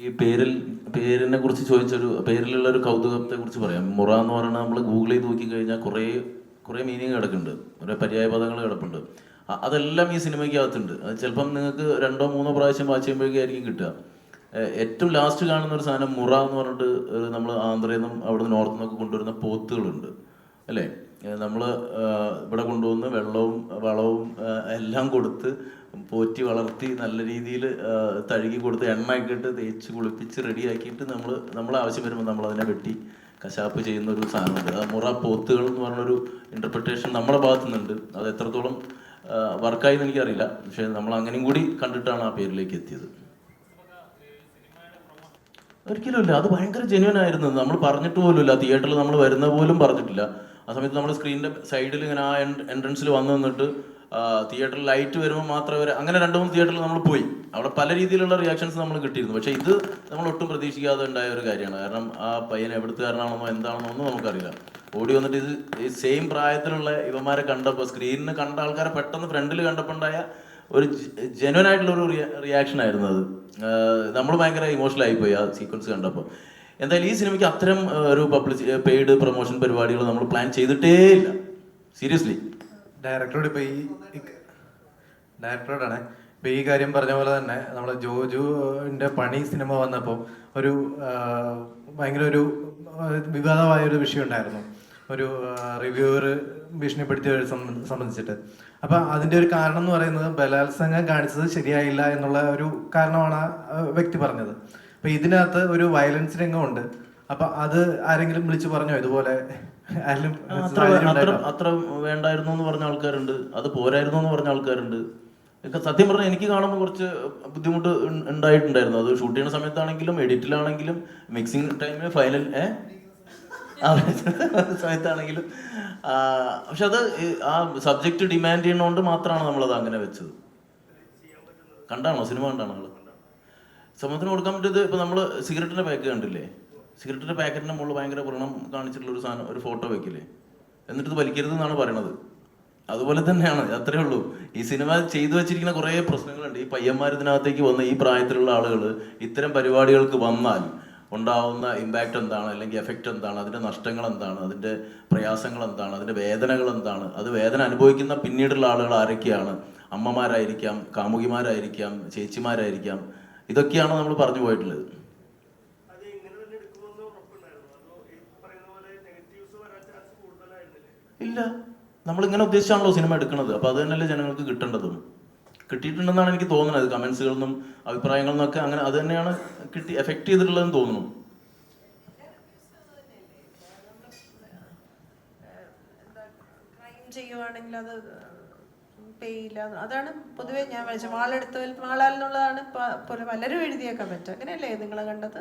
ഈ പേരിൽ പേരിനെ കുറിച്ച് ചോദിച്ചൊരു പേരിലുള്ള ഒരു കൗതുകത്തെ കുറിച്ച് പറയാം. മുറ എന്ന് പറയുന്നത് നമ്മൾ ഗൂഗിൾ ചെയ്ത് നോക്കി കഴിഞ്ഞാൽ കുറേ കുറേ മീനിങ് കിടക്കുന്നുണ്ട്. കുറേ പര്യായ പദങ്ങൾ കിടപ്പുണ്ട്. അതെല്ലാം ഈ സിനിമയ്ക്ക് അകത്തുണ്ട് അത് ചിലപ്പം നിങ്ങൾക്ക് രണ്ടോ മൂന്നോ പ്രാവശ്യം വാച്ച് ചെയ്യുമ്പോഴേക്കായിരിക്കും കിട്ടുക. ഏറ്റവും ലാസ്റ്റ് കാണുന്ന ഒരു സാധനം മുറ എന്ന് പറഞ്ഞിട്ട് നമ്മൾ ആന്ധ്രയിൽ നിന്നും അവിടെ നിന്ന് നോർത്ത് നിന്നൊക്കെ കൊണ്ടുവരുന്ന പോത്തുകളുണ്ട്. അല്ലേ? നമ്മൾ ഇവിടെ കൊണ്ടുവന്ന് വെള്ളവും വളവും എല്ലാം കൊടുത്ത് പോറ്റി വളർത്തി നല്ല രീതിയിൽ തഴുകി കൊടുത്ത് എണ്ണയൊക്കെ ഇട്ട് തേച്ച് കുളിപ്പിച്ച് റെഡിയാക്കിയിട്ട് നമ്മൾ നമ്മൾ ആവശ്യം വരുമ്പോൾ നമ്മൾ അതിനെ വെട്ടി കശാപ്പ് ചെയ്യുന്ന ഒരു സാധനമുണ്ട്. ആ മുറ പോത്തുകൾ എന്ന് പറഞ്ഞൊരു ഇന്റർപ്രിട്ടേഷൻ നമ്മുടെ ഭാഗത്തു നിന്നുണ്ട് അത് എത്രത്തോളം വർക്കായി എന്ന് എനിക്കറിയില്ല. പക്ഷേ നമ്മൾ അങ്ങനെയും കൂടി കണ്ടിട്ടാണ് ആ പേരിലേക്ക് എത്തിയത്. ഒരിക്കലും ഇല്ല. അത് ഭയങ്കര ജെന്യൂൻ ആയിരുന്നു. നമ്മൾ പറഞ്ഞിട്ട് പോലും ഇല്ല. തിയേറ്ററിൽ നമ്മൾ വരുന്ന പോലും പറഞ്ഞിട്ടില്ല. ആ സമയത്ത് നമ്മൾ സ്ക്രീനിന്റെ സൈഡിൽ ഇങ്ങനെ ആ എൻട്രൻസിൽ വന്നു നിന്നിട്ട് തിയേറ്ററിൽ ലൈറ്റ് വരുമ്പോൾ മാത്രമേ വരെ അങ്ങനെ രണ്ട് മൂന്ന് തിയേറ്ററിൽ നമ്മൾ പോയി. അവിടെ പല രീതിയിലുള്ള റിയാക്ഷൻസ് നമ്മൾ കിട്ടിയിരുന്നു. പക്ഷേ ഇത് നമ്മൾ ഒട്ടും പ്രതീക്ഷിക്കാതെ ഉണ്ടായ ഒരു കാര്യമാണ്. കാരണം ആ പയ്യൻ എവിടുത്തുകാരനാണെന്നോ എന്താണെന്നോ ഒന്നും നമുക്കറിയില്ല. ഓടി വന്നിട്ട് ഇത് ഈ സെയിം പ്രായത്തിലുള്ള ഇവന്മാരെ കണ്ടപ്പോൾ സ്ക്രീനിന് കണ്ട ആൾക്കാരെ പെട്ടെന്ന് ഫ്രണ്ടിൽ കണ്ടപ്പോൾ ഉണ്ടായ ഒരു ജെനുവൻ ആയിട്ടുള്ള ഒരു റിയാക്ഷൻ ആയിരുന്നു അത്. നമ്മൾ ഭയങ്കര ഇമോഷണൽ ആയിപ്പോയി ആ സീക്വൻസ് കണ്ടപ്പോൾ എന്തായാലും ഈ സിനിമയ്ക്ക് അത്തരം ഒരു പബ്ലിസി പെയ്ഡ് പ്രൊമോഷൻ പരിപാടികൾ നമ്മൾ പ്ലാൻ ചെയ്തിട്ടേ ഇല്ല. സീരിയസ്ലി ഡയറക്ടറോട് ഇപ്പൊ ഈ ഡയറക്ടറോടാണ്. ഇപ്പൊ ഈ കാര്യം പറഞ്ഞ പോലെ തന്നെ നമ്മളെ ജോജുവിന്റെ പണി സിനിമ വന്നപ്പോൾ ഒരു ഭയങ്കര ഒരു വിവാദമായ ഒരു വിഷയം ഉണ്ടായിരുന്നു. ഒരു റിവ്യൂവർ ഭീഷണിപ്പെടുത്തിയ സംബന്ധിച്ചിട്ട്. അപ്പൊ അതിന്റെ ഒരു കാരണം എന്ന് പറയുന്നത് ബലാത്സംഗം കാണിച്ചത് ശരിയായില്ല എന്നുള്ള ഒരു കാരണമാണ് വ്യക്തി പറഞ്ഞത്. അപ്പൊ ഇതിനകത്ത് ഒരു വയലൻസ് രംഗമുണ്ട്. അപ്പൊ അത് ആരെങ്കിലും വിളിച്ചു പറഞ്ഞോ? ഇതുപോലെ അത്ര അത്ര അത്ര വേണ്ടായിരുന്നു എന്ന് പറഞ്ഞ ആൾക്കാരുണ്ട്. അത് പോരായിരുന്നു എന്ന് പറഞ്ഞ ആൾക്കാരുണ്ട്. സത്യം പറഞ്ഞാൽ എനിക്ക് കാണുമ്പോൾ കുറച്ച് ബുദ്ധിമുട്ട് ഉണ്ടായിട്ടുണ്ടായിരുന്നു. അത് ഷൂട്ട് ചെയ്യുന്ന സമയത്താണെങ്കിലും എഡിറ്റിലാണെങ്കിലും മിക്സിംഗ് ടൈമിൽ ഫൈനൽ ഏ? സമയത്താണെങ്കിലും പക്ഷെ അത് ആ സബ്ജക്റ്റ് ഡിമാൻഡ് ചെയ്യുന്നതുകൊണ്ട് മാത്രമാണ് നമ്മളത് അങ്ങനെ വെച്ചത്. കണ്ടാണോ? സിനിമ കണ്ടാണോ നമ്മൾ സമൂഹത്തിന് കൊടുക്കാൻ പറ്റിയത് ഇപ്പൊ നമ്മൾ സിഗരറ്റിന്റെ പാക്ക് കണ്ടില്ലേ? സിഗരറ്റിന്റെ പാക്കറ്റിന്റെ മുകളിൽ ഭയങ്കര വ്രണം കാണിച്ചിട്ടുള്ള ഒരു സാധനം ഒരു ഫോട്ടോ വെക്കില്ലേ? എന്നിട്ട് ഇത് വലിക്കരുത് എന്നാണ് പറയണത്. അതുപോലെ തന്നെയാണ് അത്രേ ഉള്ളൂ. ഈ സിനിമ ചെയ്തു വെച്ചിരിക്കുന്ന കുറേ പ്രശ്നങ്ങളുണ്ട്. ഈ പയ്യന്മാർ ഇതിനകത്തേക്ക് വന്ന ഈ പ്രായത്തിലുള്ള ആളുകൾ ഇത്തരം പരിപാടികൾക്ക് വന്നാൽ ഉണ്ടാവുന്ന ഇമ്പാക്റ്റ് എന്താണ്? അല്ലെങ്കിൽ എഫക്റ്റ് എന്താണ്? അതിന്റെ നഷ്ടങ്ങൾ എന്താണ്? അതിന്റെ പ്രയാസങ്ങൾ എന്താണ്? അതിന്റെ വേദനകൾ എന്താണ്? അത് വേദന അനുഭവിക്കുന്ന പിന്നീടുള്ള ആളുകൾ ആരൊക്കെയാണ്? അമ്മമാരായിരിക്കാം കാമുകിമാരായിരിക്കാം ചേച്ചിമാരായിരിക്കാം. ഇതൊക്കെയാണ് നമ്മൾ പറഞ്ഞു പോയിട്ടുള്ളത്. ഇല്ല. നമ്മൾ ഇങ്ങനെ ഉദ്ദേശിച്ചാണല്ലോ സിനിമ എടുക്കുന്നത് അപ്പൊ അത് തന്നെയല്ലേ ജനങ്ങൾക്ക് കിട്ടേണ്ടതും. കിട്ടിയിട്ടുണ്ടെന്നാണ് എനിക്ക് തോന്നുന്നത്. കമന്റ്സുകളിൽ നിന്നും അഭിപ്രായങ്ങളിൽ നിന്നൊക്കെ അങ്ങനെ അത് തന്നെയാണ് കിട്ടി എഫക്ട് ചെയ്തിട്ടുള്ളതെന്ന് തോന്നുന്നു. ചെയ്യുവാണെങ്കിൽ അതാണ് പൊതുവേ ഞാൻ വിളിച്ചത്. വാളെടുത്തവൽ വാളാൽ പലരും എഴുതിയ കമന്റ് അങ്ങനെയല്ലേ നിങ്ങൾ കണ്ടത്?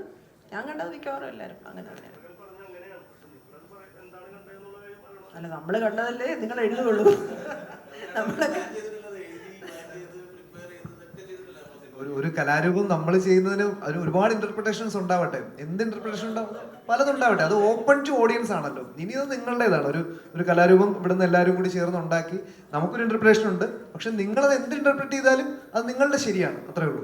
ഞാൻ കണ്ടത് മിക്കവാറും എല്ലാവരും. അങ്ങനെ തന്നെയാണ്. അല്ല നമ്മൾ കണ്ടതല്ലേ നിങ്ങൾ എഴുതുകയുള്ളൂ നമ്മളൊക്കെ ഒരു ഒരു കലാരൂപം നമ്മൾ ചെയ്യുന്നതിന് ഒരു ഒരുപാട് ഇന്റർപ്രിട്ടേഷൻസ് ഉണ്ടാവട്ടെ. എന്ത് ഇന്റർപ്രിട്ടേഷൻ ഉണ്ടാവും? പലതും ഉണ്ടാവട്ടെ. അത് ഓപ്പൺ ടു ഓഡിയൻസ് ആണല്ലോ. ഇനി അത് നിങ്ങളുടേതാണ്. ഒരു ഒരു കലാരൂപം ഇവിടുന്ന് എല്ലാവരും കൂടി ചേർന്ന് ഉണ്ടാക്കി നമുക്കൊരു ഇന്റർപ്രിട്ടേഷൻ ഉണ്ട്. പക്ഷെ നിങ്ങളത് എന്ത് ഇന്റർപ്രറ്റ് ചെയ്താലും അത് നിങ്ങളുടെ ശരിയാണ്. അത്രേ ഉള്ളൂ.